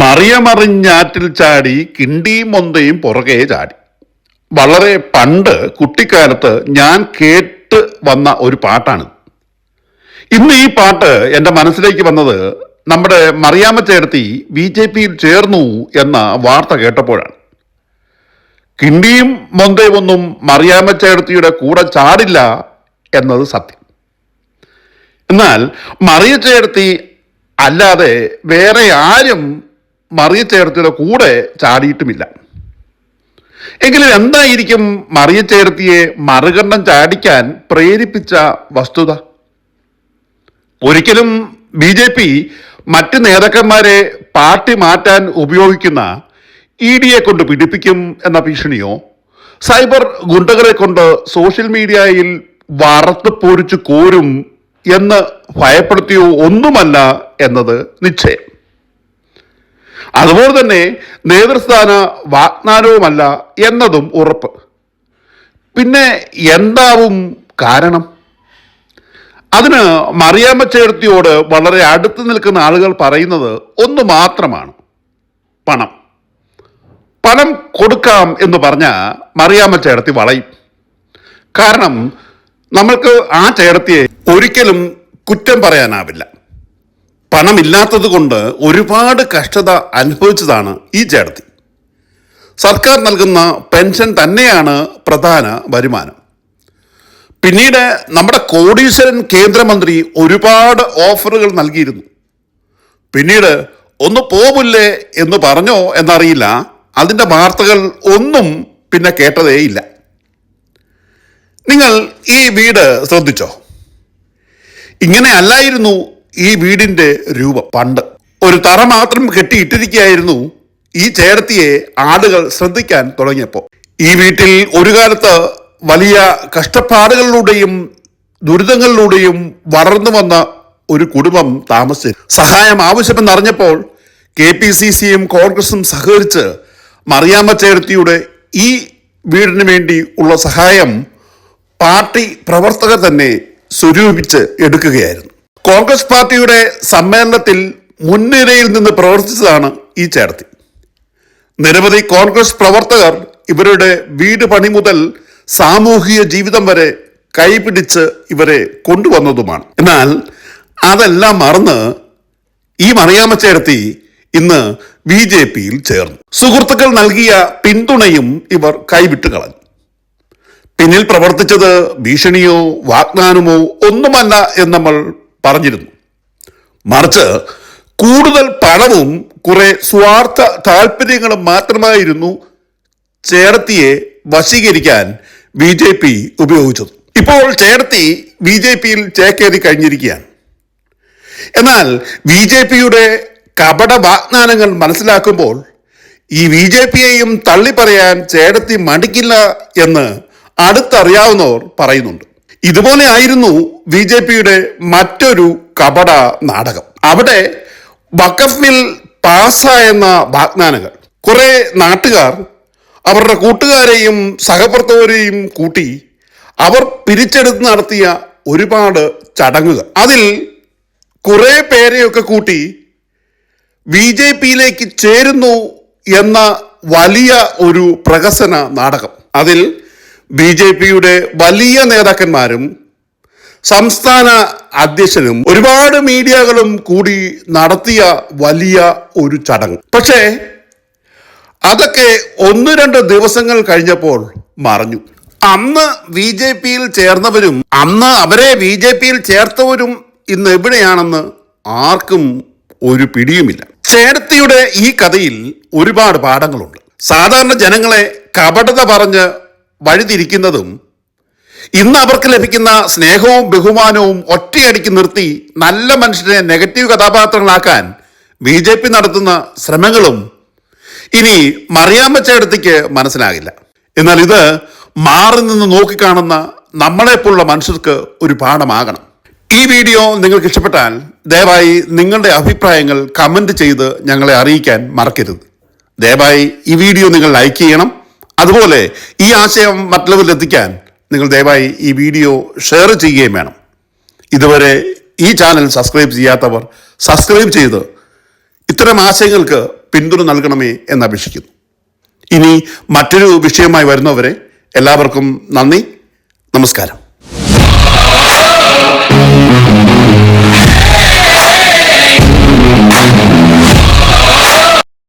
മറിയമറിഞ്ഞാറ്റിൽ ചാടി കിണ്ടിയും മൊന്തയും പുറകെ ചാടി. വളരെ പണ്ട് കുട്ടിക്കാലത്ത് ഞാൻ കേട്ട് വന്ന ഒരു പാട്ടാണ്. ഇന്ന് ഈ പാട്ട് എന്റെ മനസ്സിലേക്ക് വന്നത് നമ്മുടെ മറിയാമ്മ ചേർത്തി ബി ജെ പിയിൽ ചേർന്നു എന്ന വാർത്ത കേട്ടപ്പോഴാണ്. കിണ്ടിയും മൊന്തയും ഒന്നും മറിയാമ്മ ചേർത്തിയുടെ കൂടെ ചാടില്ല എന്നത് സത്യം. എന്നാൽ മറിയ ചേർത്തി അല്ലാതെ വേറെ ആരും മറിയ ചേർത്തിയുടെ കൂടെ ചാടിയിട്ടുമില്ല. എങ്കിലും എന്തായിരിക്കും മറിയ ചേർത്തിയെ മറുകണ്ഠം ചാടിക്കാൻ പ്രേരിപ്പിച്ച വസ്തുത? ഒരിക്കലും ബി ജെ പി മറ്റ് നേതാക്കന്മാരെ പാർട്ടി മാറ്റാൻ ഉപയോഗിക്കുന്ന ഇ ഡിയെ കൊണ്ട് പിടിപ്പിക്കും എന്ന ഭീഷണിയോ? സൈബർ ഗുണ്ടകളെ കൊണ്ട് സോഷ്യൽ മീഡിയയിൽ വറുത്ത് പൊരിച്ച് കോരും എന്ന് ഭയപ്പെടുത്തിയോ ഒന്നുമല്ല എന്നത് നിശ്ചയം. അതുപോലെ തന്നെ നേതൃസ്ഥാന വാഗ്ദാനവുമല്ല എന്നതും ഉറപ്പ്. പിന്നെ എന്താവും കാരണം? അതിന് മറിയാമ്മ ചേർത്തിയോട് വളരെ അടുത്ത് നിൽക്കുന്ന ആളുകൾ പറയുന്നത് ഒന്ന് മാത്രമാണ്. പണം. പണം കൊടുക്കാം എന്ന് പറഞ്ഞാൽ മറിയാമ്മ ചേർത്തി വളയും. കാരണം നമ്മൾക്ക് ആ ചേർത്തിയെ ഒരിക്കലും കുറ്റം പറയാനാവില്ല. പണമില്ലാത്തത് കൊണ്ട് ഒരുപാട് കഷ്ടത അനുഭവിച്ചതാണ് ഈ ചേട്ടത്തി സർക്കാർ നൽകുന്ന പെൻഷൻ തന്നെയാണ് പ്രധാന വരുമാനം. പിന്നീട് നമ്മുടെ കോടീശ്വരൻ കേന്ദ്രമന്ത്രി ഒരുപാട് ഓഫറുകൾ നൽകിയിരുന്നു. പിന്നീട് ഒന്ന് പോവില്ലേ എന്ന് പറഞ്ഞോ എന്നറിയില്ല. അതിന്റെ വാർത്തകൾ ഒന്നും പിന്നെ കേട്ടതേയില്ല നിങ്ങൾ ഈ വീട് ശ്രദ്ധിച്ചോ? ഇങ്ങനെ അല്ലായിരുന്നു ഈ വീടിന്റെ രൂപം പണ്ട്. ഒരു തറ മാത്രം കെട്ടിയിട്ടിരിക്കുകയായിരുന്നു ഈ ചേർത്തിയെ ആളുകൾ ശ്രദ്ധിക്കാൻ തുടങ്ങിയപ്പോൾ. ഈ വീട്ടിൽ ഒരു കാലത്ത് വലിയ കഷ്ടപ്പാടുകളിലൂടെയും ദുരിതങ്ങളിലൂടെയും വളർന്നു വന്ന ഒരു കുടുംബം താമസിച്ചു സഹായം ആവശ്യമെന്നറിഞ്ഞപ്പോൾ കെ പി സി സിയും കോൺഗ്രസും സഹകരിച്ച് മറിയാമ്മ ചേർത്തിയുടെ ഈ വീടിന് വേണ്ടി ഉള്ള സഹായം പാർട്ടി പ്രവർത്തകർ തന്നെ സ്വരൂപിച്ച് എടുക്കുകയായിരുന്നു. കോൺഗ്രസ് പാർട്ടിയുടെ സമ്മേളനത്തിൽ മുൻനിരയിൽ നിന്ന് പ്രവർത്തിച്ചതാണ് ഈ ചേർത്തി. നിരവധി കോൺഗ്രസ് പ്രവർത്തകർ ഇവരുടെ വീട് പണി മുതൽ സാമൂഹിക ജീവിതം വരെ കൈപിടിച്ച് ഇവരെ കൊണ്ടുവന്നതുമാണ്. എന്നാൽ അതെല്ലാം മറന്ന് ഈ മറിയാമ ചേർത്തി ഇന്ന് ബി ജെ പിയിൽ ചേർന്നു. സുഹൃത്തുക്കൾ നൽകിയ പിന്തുണയും ഇവർ കൈവിട്ട് കളഞ്ഞു. പിന്നിൽ പ്രവർത്തിച്ചത് ഭീഷണിയോ വാഗ്ദാനമോ ഒന്നുമല്ല എന്ന് നമ്മൾ പറഞ്ഞിരുന്നു. മറിച്ച് കൂടുതൽ പണവും കുറെ സ്വാർത്ഥ താല്പര്യങ്ങളും മാത്രമായിരുന്നു ചേർത്തിയെ വശീകരിക്കാൻ ബി ജെ പി ഉപയോഗിച്ചത്. ഇപ്പോൾ ചേർത്തി ബി ജെ പിയിൽ ചേക്കേറി കഴിഞ്ഞിരിക്കുകയാണ്. എന്നാൽ ബി ജെ പിയുടെ കപട വാഗ്ദാനങ്ങൾ മനസ്സിലാക്കുമ്പോൾ ഈ ബി ജെ പിയെയും തള്ളിപ്പറയാൻ ചേടത്തി മടിക്കില്ല എന്ന് അടുത്തറിയാവുന്നവർ പറയുന്നുണ്ട്. ഇതുപോലെ ആയിരുന്നു ബി ജെ പിയുടെ മറ്റൊരു കപട നാടകം. അവിടെ വഖഫ് ബിൽ പാസ്സായെന്ന വാഗ്ദാനങ്ങൾ. കുറെ നാട്ടുകാർ അവരുടെ കൂട്ടുകാരെയും സഹപ്രവർത്തകരെയും കൂട്ടി അവർ പിരിച്ചെടുത്ത് നടത്തിയ ഒരുപാട് ചടങ്ങുകൾ. അതിൽ കുറെ പേരെയൊക്കെ കൂട്ടി ബി ജെ പിയിലേക്ക് ചേരുന്നു എന്ന വലിയ ഒരു പ്രഹസന നാടകം. അതിൽ ബി ജെ പിയുടെ വലിയ നേതാക്കന്മാരും സംസ്ഥാന അധ്യക്ഷനും ഒരുപാട് മീഡിയകളും കൂടി നടത്തിയ വലിയ ഒരു ചടങ്ങ്. പക്ഷേ അതൊക്കെ ഒന്ന് രണ്ട് ദിവസങ്ങൾ കഴിഞ്ഞപ്പോൾ മറഞ്ഞു. അന്ന് ബി ജെ പിയിൽ ചേർന്നവരും അന്ന് അവരെ ബി ജെ പിയിൽ ചേർത്തവരും ഇന്ന് എവിടെയാണെന്ന് ആർക്കും ഒരു പിടിയുമില്ല. ചേർത്തിയുടെ ഈ കഥയിൽ ഒരുപാട് പാഠങ്ങളുണ്ട്. സാധാരണ ജനങ്ങളെ കപടത പറഞ്ഞ് വഴിതിരിക്കുന്നതും ഇന്ന് അവർക്ക് ലഭിക്കുന്ന സ്നേഹവും ബഹുമാനവും ഒറ്റയടിക്ക് നിർത്തി നല്ല മനുഷ്യരെ നെഗറ്റീവ് കഥാപാത്രങ്ങളാക്കാൻ ബി ജെ പി നടത്തുന്ന ശ്രമങ്ങളും ഇനി മറിയാമ്മച്ചയിടത്തേക്ക് മനസ്സിലാകില്ല. എന്നാൽ ഇത് മാറി നിന്ന് നോക്കിക്കാണുന്ന നമ്മളെപ്പോലുള്ള മനുഷ്യർക്ക് ഒരു പാഠമാകണം. ഈ വീഡിയോ നിങ്ങൾക്ക് ഇഷ്ടപ്പെട്ടാൽ ദയവായി നിങ്ങളുടെ അഭിപ്രായങ്ങൾ കമന്റ് ചെയ്ത് ഞങ്ങളെ അറിയിക്കാൻ മറക്കരുത്. ദയവായി ഈ വീഡിയോ നിങ്ങൾ ലൈക്ക് ചെയ്യണം. അതുപോലെ ഈ ആശയം മറ്റുള്ളവരിലെത്തിക്കാൻ നിങ്ങൾ ദയവായി ഈ വീഡിയോ ഷെയർ ചെയ്യുകയും വേണം. ഇതുവരെ ഈ ചാനൽ സബ്സ്ക്രൈബ് ചെയ്യാത്തവർ സബ്സ്ക്രൈബ് ചെയ്ത് ഇത്തരം ആശയങ്ങൾക്ക് പിന്തുണ നൽകണമേ എന്ന് അപേക്ഷിക്കുന്നു. ഇനി മറ്റൊരു വിഷയമായി വരുന്നവരെ എല്ലാവർക്കും നന്ദി. നമസ്കാരം.